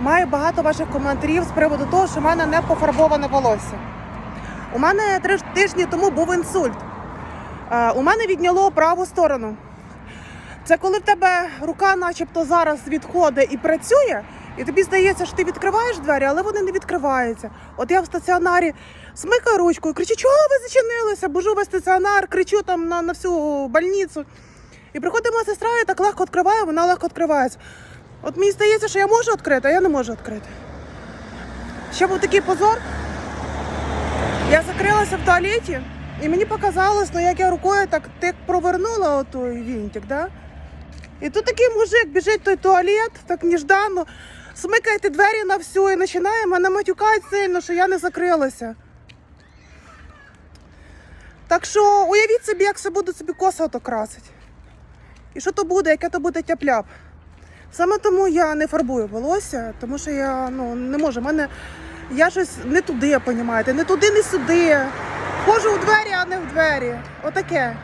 Маю багато ваших коментарів з приводу того, що в мене не пофарбоване волосся. У мене три тижні тому був інсульт. Е, У мене відняло праву сторону. Це коли в тебе рука, начебто, зараз відходить і працює, і тобі здається, що ти відкриваєш двері, але вони не відкриваються. От я в стаціонарі смикаю ручку і кричу, чого ви зачинилися? Божу весь стаціонар, кричу там на, на всю больницю. І приходить моя сестра, і так легко відкриває, вона легко відкривається. От мені здається, що я можу відкрити, а я не можу відкрити. Ще був такий позор. Я закрилася в туалеті, і мені показалось, ну як я рукою так тик провернула отой вінтик, да? І тут такий мужик біжить в той туалет, так нежданно, смикає двері на всю і починає мене матюкати сильно, що я не закрилася. Так що уявіть собі, як все буде собі коса ото красить. І що то буде, яке то буде тяп-ляп. Саме тому я не фарбую волосся, тому що я ну, не можу. Мене я щось не туди, понімаєте, не туди, не сюди. Хожу в двері, а не в двері. Отаке.